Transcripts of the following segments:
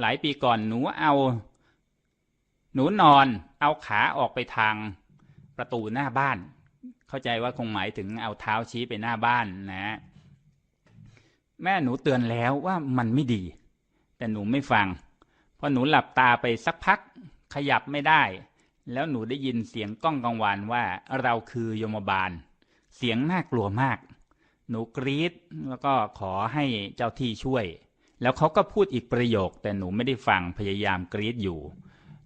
หลายปีก่อนหนูเอา หนูนอน เอาขาออกไปทางประตูหน้าบ้าน เข้าใจว่าคงหมายถึงเอาเท้าชี้ไปหน้าบ้านนะ แม่หนูเตือนแล้วว่ามันไม่ดี แต่หนูไม่ฟังพอหนูหลับตาไปสักพักขยับไม่ได้ แล้วหนูได้ยินเสียงก้องกังวานว่าเราคือยมบาล เสียงน่ากลัวมาก หนูกรีดแล้วก็ขอให้เจ้าที่ช่วย แล้วเขาก็พูดอีกประโยค แต่หนูไม่ได้ฟังพยายามกรีดอยู่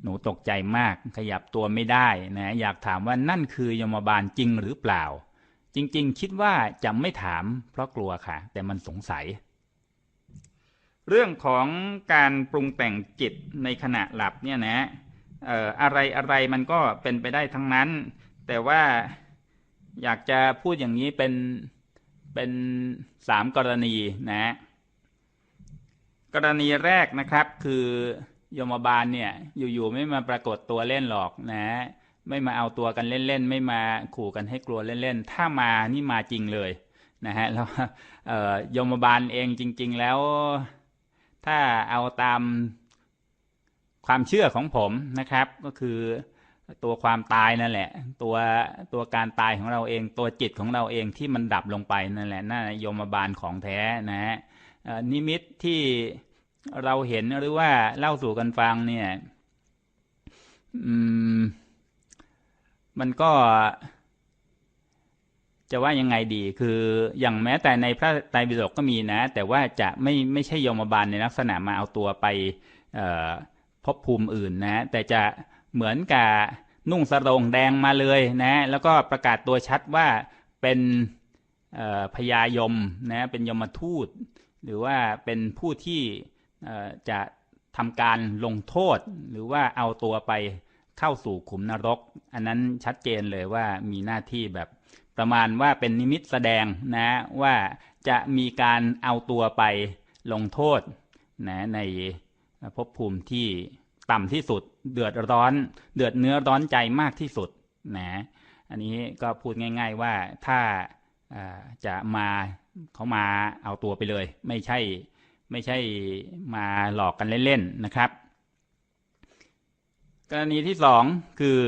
หนูตกใจมากขยับตัวไม่ได้นะอยากถามว่านั่นคือยมบาลจริงหรือเปล่า จริงๆ คิดว่าจะไม่ถามเพราะกลัวค่ะ แต่มันสงสัย เรื่องของการปรุงแต่งจิตในขณะหลับเนี่ยนะเอ่ออะไรอะไรมันก็เป็นไปได้ทั้งนั้น แต่ว่าอยากจะพูดอย่างนี้เป็นเป็นสามกรณีนะ กรณีแรกนะครับคือยมบาลเนี่ยอยู่ๆไม่มาปรากฏตัวเล่นหรอกนะ ไม่มาเอาตัวกันเล่นๆไม่มาขู่กันให้กลัวเล่นๆถ้ามานี่มาจริงเลยนะฮะแล้วยมบาลเองจริง ๆแล้ว ถ้าเอาตามความเชื่อของผมนะครับ ก็คือตัวความตายนั่นแหละ ตัวตัวการตายของเราเอง ตัวจิตของเราเองที่มันดับลงไปนั่นแหละนั่นยมบาลของแท้นะฮะ นิมิตที่เราเห็นหรือว่าเล่าสู่กันฟังเนี่ยมมันก็ จะว่ายังไงดี คืออย่างแม้แต่ในพระไตรปิฎกก็มีนะ แต่ว่าจะไม่ไม่ใช่ยมบาลในลักษณะมาเอาตัวไปเอ่อภพภูมิอื่นนะ แต่จะเหมือนกับนุ่งสรงแดงมาเลยนะ แล้วก็ประกาศตัวชัดว่าเป็นพญายมนะ เป็นยมทูต หรือว่าเป็นผู้ที่จะทำการลงโทษ หรือว่าเอาตัวไปเข้าสู่ขุมนรก อันนั้นชัดเจนเลยว่ามีหน้าที่แบบประมาณว่าเป็นนิมิตแสดงนะว่าจะมีการเอาตัวไปลงโทษนะในภพภูมิที่ต่ำที่สุด เดือดร้อน เดือดเนื้อร้อนใจมากที่สุดนะอันนี้ก็พูดง่าย ๆว่าถ้า จะมาเขามาเอาตัวไปเลย ไม่ใช่ไม่ใช่มาหลอกกันเล่นๆนะครับ กรณีที่สองคือ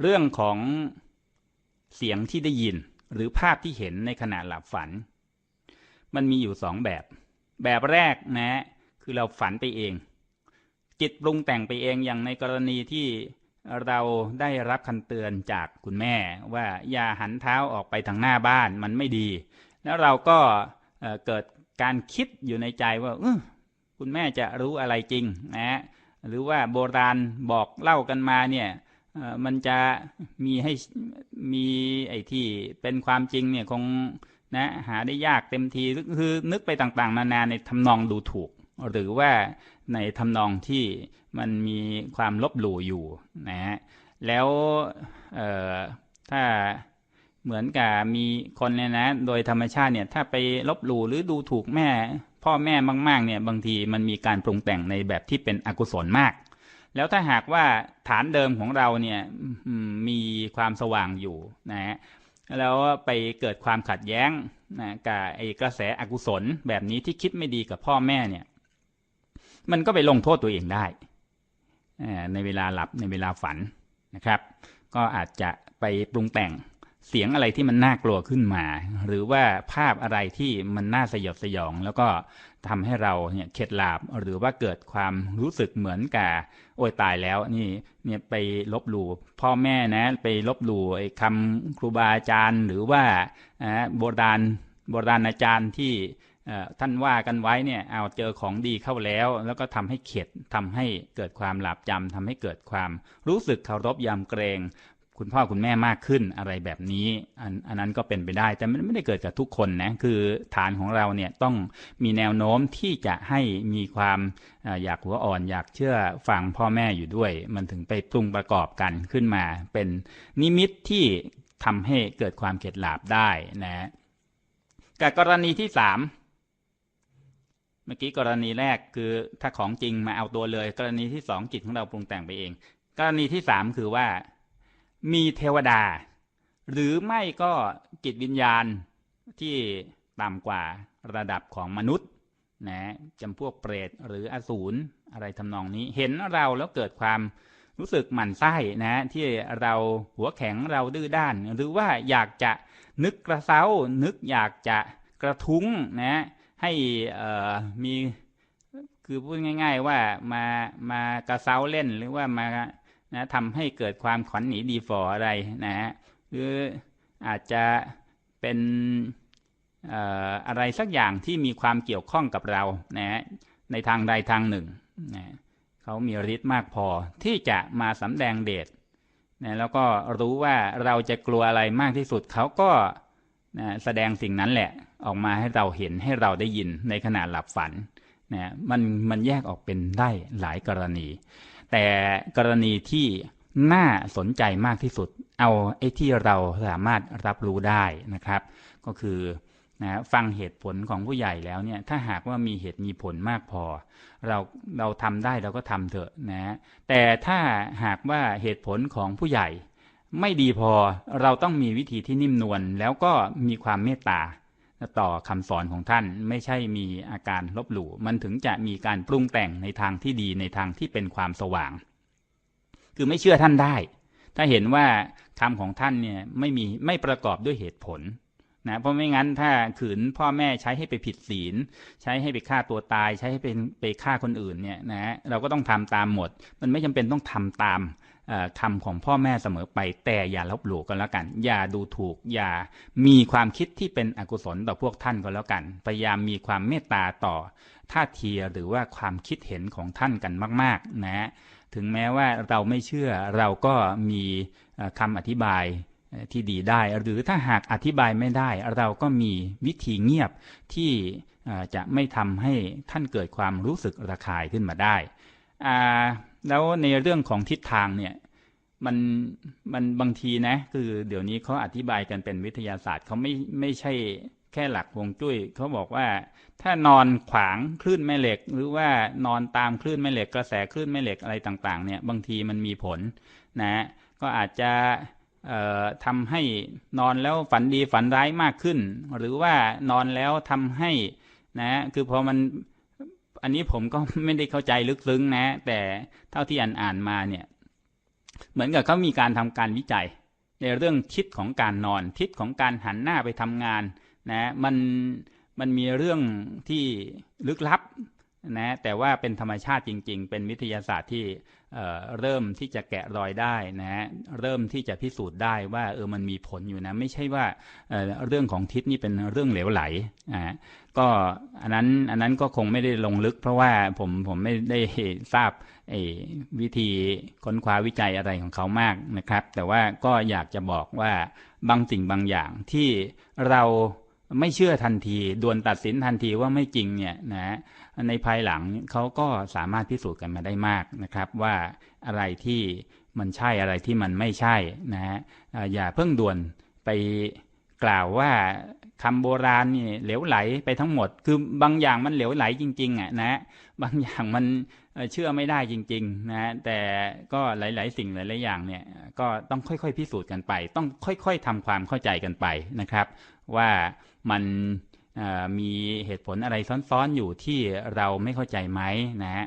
เรื่องของเสียงที่ได้ยินหรือภาพที่เห็นในขณะหลับฝัน มันมีอยู่สองแบบ แบบแรกนะ คือเราฝันไปเอง จิตปรุงแต่งไปเองอย่างในกรณีที่ เราได้รับคำเตือนจากคุณแม่ว่าอย่าหันเท้าออกไปทางหน้าบ้านมันไม่ดี แล้วเราก็เเกิดการคิดอยู่ในใจว่าคุณแม่จะรู้อะไรจริงนะหรือว่าโบราณบอกเล่ากันมาเนี่ยมันจะมีให้มีไอ้ที่เป็นความจริงเนี่ยคงนะหาได้ยากเต็มทีคือนึกไปต่างๆ นานาในทำนองดูถูก หรือว่าในทำนองที่ มันมีความลบหลู่อยู่นะฮะแล้วถ้าเหมือนกับมีคนเนี่ยนะ โดยธรรมชาติเนี่ย ถ้าไปลบหลู่หรือดูถูกแม่ พ่อแม่มากๆ เนี่ยบางทีมันมีการปรุงแต่งในแบบที่เป็นอกุศลมาก แล้วถ้าหากว่าฐานเดิมของเราเนี่ยมีความสว่างอยู่นะฮะแล้วไปเกิดความขัดแย้งนะกับไอ้กระแสอกุศลแบบนี้ที่คิดไม่ดีกับพ่อแม่เนี่ย มันก็ไปลงโทษตัวเองได้ ในเวลาหลับในเวลาฝันนะครับ ก็อาจจะไปปรุงแต่งเสียงอะไรที่มันน่ากลัวขึ้นมา หรือว่าภาพอะไรที่มันน่าสยดสยอง แล้วก็ทำให้เราเนี่ยเข็ดหลาบหรือว่าเกิดความรู้สึกเหมือนกับโอ้ยตายแล้วนี่เนี่ยไปลบหลู่พ่อแม่นะไปลบหลู่ไอ้คำครูบาอาจารย์ หรือว่าโบราณโบราณอาจารย์ที่ ท่านว่ากันไว้เนี่ยเอาเจอของดีเข้าแล้ว แล้วก็ทำให้เข็ดทำให้เกิดความหลาบจำทำให้เกิดความรู้สึกเคารพยำเกรง คุณพ่อคุณแม่มากขึ้นอะไรแบบนี้อันอันนั้นก็เป็นไปได้ แต่มันไม่ได้เกิดกับทุกคนนะคือฐานของเราเนี่ยต้องมีแนวโน้มที่จะให้มีความอยากหัวอ่อนอยากเชื่อฟังพ่อแม่อยู่ด้วย มันถึงไปปรุงประกอบกันขึ้นมา เป็นนิมิตที่ทำให้เกิดความเข็ดหลาบได้นะกับกรณีที่สาม มื่อกี้กรณีแรกคือถ้าของจริงมาเอาตัวเลย กรณีที่สองจิตของเราปรุงแต่งไปเอง กรณีที่สามคือว่ามีเทวดา หรือไม่ก็จิตวิญญาณที่ต่ำกว่าระดับของมนุษย์นะจำพวกเปรตหรืออสูรอะไรทำนองนี้ เห็นเราแล้วเกิดความรู้สึกหมั่นไส้นะที่เราหัวแข็งเราดื้อด้าน หรือว่าอยากจะนึกกระเซ้านึกอยากจะกระทุ้งนะ ให้มีคือพูดง่าย ๆ ว่ามามากระเซ้าเล่นหรือว่ามานะทำให้เกิดความขวัญหนีดีฟออะไรนะฮะหรืออาจจะเป็นอะไรสักอย่างที่มีความเกี่ยวข้องกับเรานะในทางใดทางหนึ่งนะเขามีฤทธิ์มากพอที่จะมาสำแดงเดชนะแล้วก็รู้ว่าเราจะกลัวอะไรมากที่สุดเขาก็ นะแสดงสิ่งนั้นแหละออกมาให้เราเห็นให้เราได้ยินในขณะหลับฝันนะมันมันแยกออกเป็นได้หลายกรณี แต่กรณีที่น่าสนใจมากที่สุด เอาไอ้ที่เราสามารถรับรู้ได้นะครับ ก็คือนะฟังเหตุผลของผู้ใหญ่แล้วเนี่ยถ้าหากว่ามีเหตุมีผลมากพอ เราเราทำได้เราก็ทำเถอะนะแต่ถ้าหากว่าเหตุผลของผู้ใหญ่ ไม่ดีพอเราต้องมีวิธีที่นิ่มนวลแล้วก็มีความเมตตาต่อคำสอนของท่านไม่ใช่มีอาการลบหลู่ มันถึงจะมีการปรุงแต่งในทางที่ดีในทางที่เป็นความสว่าง คือไม่เชื่อท่านได้ ถ้าเห็นว่าคำของท่านเนี่ยไม่มีไม่ประกอบด้วยเหตุผลนะเพราะไม่งั้นถ้าขืนพ่อแม่ใช้ให้ไปผิดศีล ใช้ให้ไปฆ่าตัวตาย ใช้ให้เป็นไปฆ่าคนอื่นเนี่ยนะเราก็ต้องทำตามหมด มันไม่จำเป็นต้องทำตาม คำของพ่อแม่เสมอไป แต่อย่าลบหลู่กันแล้วกัน อย่าดูถูก อย่ามีความคิดที่เป็นอกุศลต่อพวกท่านก็แล้วกัน พยายามมีความเมตตาต่อท่าทีหรือว่าความคิดเห็นของท่านกันมาก ๆ นะถึงแม้ว่าเราไม่เชื่อเราก็มีคำอธิบายที่ดีได้ หรือถ้าหากอธิบายไม่ได้ เราก็มีวิธีเงียบที่จะไม่ทำให้ท่านเกิดความรู้สึกระคายขึ้นมาได้ แล้วในเรื่องของทิศทางเนี่ยมันมันบางทีนะ คือเดี๋ยวนี้เขาอธิบายกันเป็นวิทยาศาสตร์เขาไม่ไม่ใช่แค่หลักฮวงจุ้ยเขาบอกว่า ถ้านอนขวางคลื่นแม่เหล็ก หรือว่านอนตามคลื่นแม่เหล็ก กระแสคลื่นแม่เหล็กอะไรต่างๆ เนี่ยบางทีมันมีผลนะ ก็อาจจะทำให้นอนแล้วฝันดีฝันร้ายมากขึ้น หรือว่านอนแล้วทำให้นะคือพอมัน อันนี้ผมก็ไม่ได้เข้าใจลึกซึ้งนะ แต่เท่าที่อ่านอ่านมาเนี่ย เหมือนกับเขามีการทำการวิจัย ในเรื่องทิศของการนอน ทิศของการหันหน้าไปทำงานนะมันมันมีเรื่องที่ลึกลับนะแต่ว่าเป็นธรรมชาติจริง ๆ เป็นวิทยาศาสตร์ที่เริ่มที่จะแกะรอยได้นะเริ่มที่จะพิสูจน์ได้ว่าเออมันมีผลอยู่นะ ไม่ใช่ว่าเเรื่องของทิศนี่เป็นเรื่องเหลวไหลอ่า ก็อันนั้นอันนั้นก็คงไม่ได้ลงลึก เพราะว่าผมผมไม่ได้ทราบวิธีค้นคว้าวิจัยอะไรของเขามากนะครับ แต่ว่าก็อยากจะบอกว่าบางสิ่งบางอย่างที่เราไม่เชื่อทันทีด่วนตัดสินทันทีว่าไม่จริงเนี่ยนะในภายหลังเขาก็สามารถพิสูจน์กันมาได้มากนะครับ ว่าอะไรที่มันใช่อะไรที่มันไม่ใช่นะฮะอย่าเพิ่งด่วนไป กล่าวว่าคำโบราณนี่เหลวไหลไปทั้งหมด คือบางอย่างมันเหลวไหลจริง ๆอะนะบางอย่างมันเชื่อไม่ได้จริง ๆ นะแต่ก็หลาย ๆ สิ่งหลายๆอย่างเนี่ย ก็ต้องค่อยๆ พิสูจน์กันไป ต้องค่อยๆทำความเข้าใจกันไปนะครับ ว่ามันมีเหตุผลอะไรซ้อนๆอยู่ที่เราไม่เข้าใจไหมนะฮะ